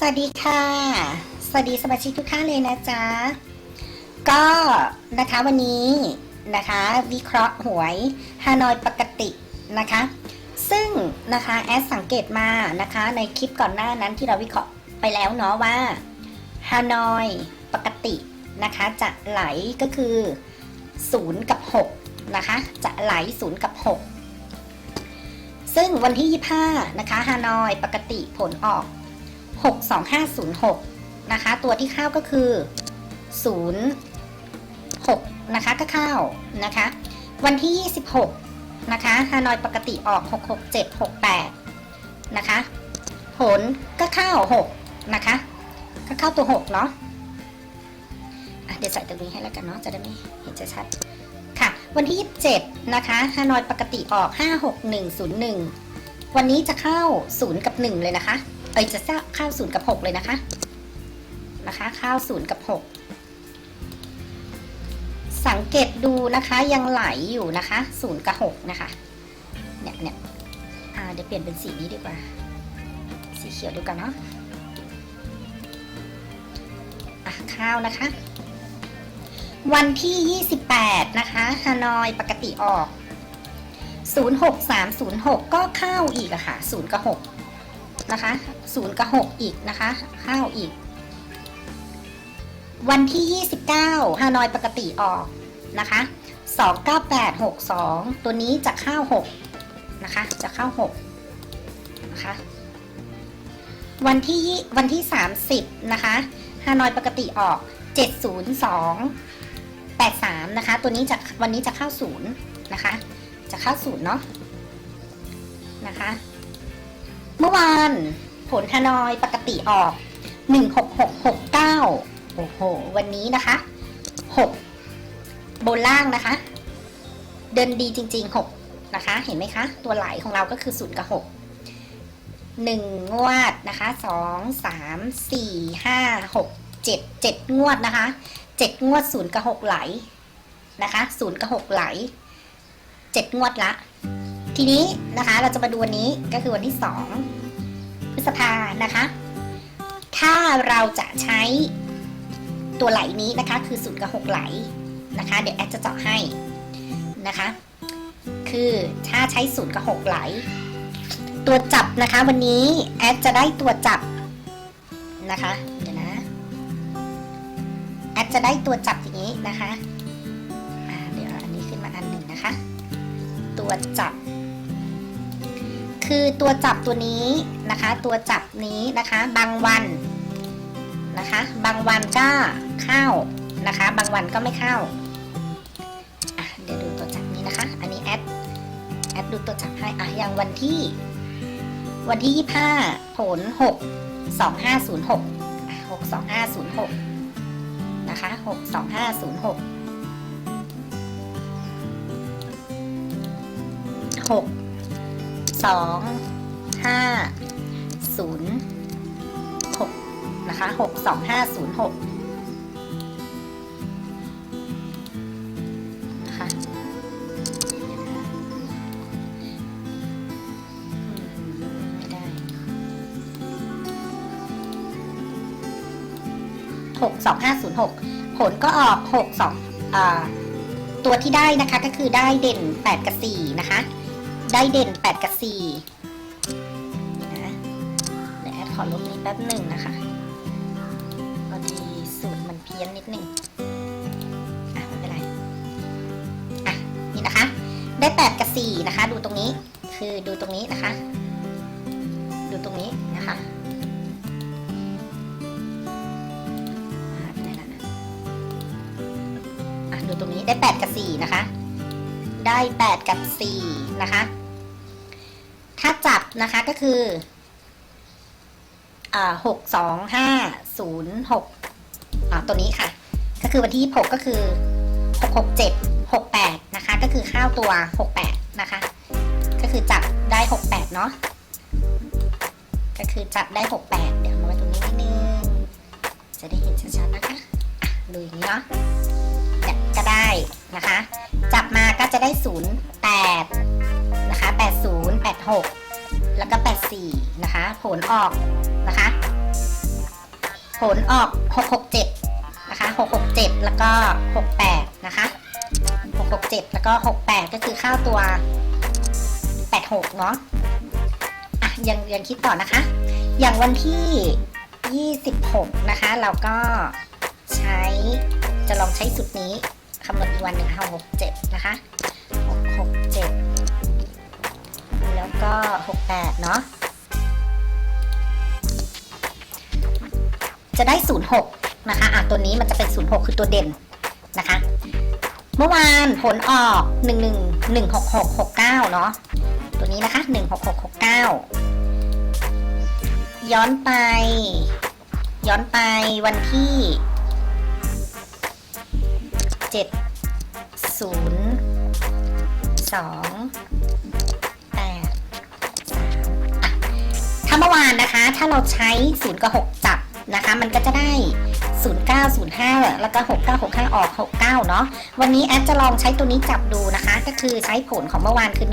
สวัสดีค่ะ สวัสดีสมาชิกทุกท่านเลยนะจ๊ะ ก็นะคะวันนี้นะคะ วิเคราะห์หวยฮานอยปกตินะคะ ซึ่งนะคะแอดสังเกตมานะคะ ในคลิปก่อนหน้านั้นที่เราวิเคราะห์ไปแล้วเนาะว่าฮานอยปกตินะคะ จะไหลก็คือ 0 กับ 6 นะคะ จะไหล 0 กับ 6 ซึ่งวันที่ 25 นะคะฮานอยปกติผลออก 62506 นะคะ ตัวที่เข้าก็คือ 06 นะคะก็เข้านะคะ วันที่ 26 นะคะฮานอยปกติออก 66768 นะคะผลก็เข้า 6 นะคะ ก็เข้าตัว 6 เนาะเดี๋ยวใส่ตรงนี้ให้แล้วกันเนาะจะได้ไม่เห็นชัดค่ะ วันที่ 27 นะคะฮานอยปกติออก 56101 วันนี้จะเข้า 0 กับ 1 เลยนะคะ เอ้ยจะเข้า0กับ6เลยนะคะนะคะ ข้า0กับ6สังเกตดูนะคะยังไหลอยู่นะคะ0กับ6นะคะเนี่ยเนี่ยเดี๋ยวเปลี่ยนเป็นสีนี้ดีกว่า สีเขียวดีกว่าเนาะอะข้าวนะคะ วันที่ 28 นะคะฮานอยปกติออก 06306 ก็เข้าอีกอะค่ะ0กับ6 นะคะ0กับ6อีกนะคะข้าอีก วันที่ 29ฮานอยปกติออกนะคะ29862 ตัวนี้จะเข้า6นะคะ จะเข้า6นะคะ วันที่วันที่ 30 นะคะฮานอยปกติออก 702 83 นะคะ ตัวนี้จะวันนี้จะเข้า 0 นะคะ จะเข้า 0 เนาะนะคะ มื่อวานผลฮานอยปกติออก 16669 โอ้โห วันนี้นะคะ 6 บนล่างนะคะ เดินดีจริง ๆ 6 นะคะ เห็นไหมคะ ตัวไหลของเราก็คือ0กับ 6 1 งวดนะคะ 2 3 4 5 6 7 7 งวดนะคะ 7 งวด0กับ 6 ไหลนะคะ0กับ 6 ไหล 7 งวดละทีนี้นะคะเราจะมาดูวันนี้ก็คือวันที่ 2 พฤษภานะคะ ถ้าเราจะใช้ตัวไหลนี้นะคะคือ0กับ6ไหลนะคะ เดี๋ยวแอดจะเจาะให้นะคะ คือถ้าใช้0กับ6ไหล ตัวจับนะคะวันนี้แอดจะได้ตัวจับนะคะเดี๋ยวนะแอดจะได้ตัวจับอย่างนี้นะคะเดี๋ยวอันนี้ขึ้นมาอันหนึ่งนะคะ ตัวจับ คือตัวจับตัวนี้นะคะ ตัวจับนี้นะคะ บางวันนะคะ บางวันก็เข้านะคะ บางวันก็ไม่เข้าเดี๋ยวดูตัวจับนี้นะคะ อันนี้แอดแอดดูตัวจับให้อะอย่างวันที่ วันที่25ผล6 2506อะ62506นะคะ62506 6 2 5 0 6นะคะ6 2 5 0 6น สองห้าศูนย์หกนะคะหกสอืมไม่ได้หกสองห้าศูนย์หกผลก็ออกหกสองตัวที่ได้นะคะก็คือได้เด่นแปดกับสี่นะคะ ได้เด่นแปดกับสี่นะเดี๋ยวแอดขอลบนี้แป๊บหนึ่งนะคะพอดีสูตรมันเพี้ยนนิดหนึ่งอะไม่เป็นไร อะ นี่นะคะ ได้แปดกับสี่นะคะ ดูตรงนี้ คือดูตรงนี้นะคะ ดูตรงนี้นะคะไปไหนละอะดูตรงนี้ได้ 8 กับ 4 นะคะ ได้ 8 กับ 4 นะคะ ถ้าจับนะคะก็คืออ่าหกสองห้าศูนย์หกอ่าตัวนี้ค่ะ ก็คือวันที่6ก็คือหกหกเจ็ดหกแปดนะคะ ก็คือข้าวตัวหกแปดนะคะ ก็คือจับได้หกแปดเนาะก็คือจับได้หกแปดเดี๋ยวมาไว้ตรงนี้นิดนึงจะได้เห็นชัดๆนะคะดูอย่างนี้เนาะ ก็ได้นะคะ จับมาก็จะได้ 0 8 นะคะ 80 86 แล้วก็ 84 นะคะ ผลออกนะคะ ผลออก 667 นะคะ 667 แล้วก็ 68 นะคะ 667 แล้วก็ 68 ก็คือเข้าตัว 86 เนาะอะยังยังคิดต่อนะคะ อย่างวันที่ 26 นะคะ เราก็ใช้จะลองใช้สูตรนี้ คำนวณอีกวันหนึ่งค่ะหกเจ็ดนะคะหกหกเจ็ดแล้วก็หกแปดเนาะจะได้ศูนย์หกนะคะอะตัวนี้มันจะเป็นศูนย์หกคือตัวเด่นนะคะ เมื่อวานผลออกหนึ่งหนึ่งหนึ่งหกหกหกเก้าเนาะตัวนี้นะคะหนึ่งหกหกหกเก้าย้อนไป ย้อนไปวันที่ 7 0 2 8 3อะถ้าเมื่อวานนะคะ ถ้าเราใช้0กับ6จับนะคะ มันก็จะได้ 0905 แล้วก็ 6965 ออก 69 เนาะ วันนี้แอดจะลองใช้ตัวนี้จับดูนะคะ ก็คือใช้ผลของเมื่อวานคือ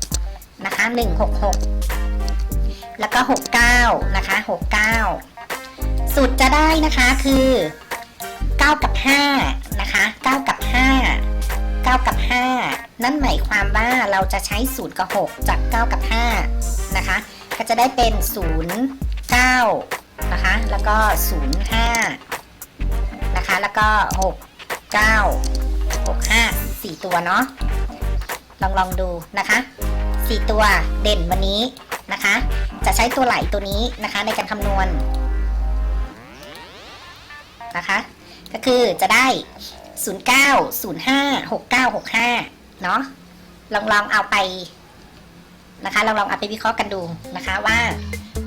166 นะคะ 166 แล้วก็ 69 นะคะ 69 สุดจะได้นะคะคือ 9 กับ 5 นะคะ 9 กับ 5 9 กับ 5 นั่นหมายความว่าเราจะใช้ 0 กับ 6 จาก 9 กับ 5 นะคะ ก็จะได้เป็น 0 9 นะคะ แล้วก็ 0 5 นะคะ แล้วก็ 6 9 6 5 4 ตัวเนาะ ลองลองดูนะคะ 4 ตัวเด่นวันนี้นะคะ จะใช้ตัวไหลตัวนี้นะคะในการคำนวณนะคะ ก็คือจะได้ 09 05 69 65 เนาะลองลองเอาไปนะคะลองลองเอาไปวิเคราะห์กันดูนะคะว่า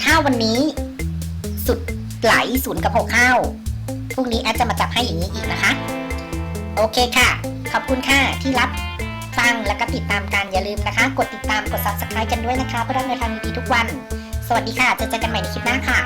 ถ้าวันนี้สุดไหลศูนย์กับหกเข้าพรุ่งนี้แอดจะมาจับให้อย่างนี้อีกนะคะ โอเคค่ะ ขอบคุณค่ะที่รับฟังแล้วก็ติดตามกันอย่าลืมนะคะ กดติดตามกด subscribe กันด้วยนะคะเพื่อรับแนทางดีๆทุกวัน สวัสดีค่ะเจอกันใหม่ในคลิปหน้าค่ะ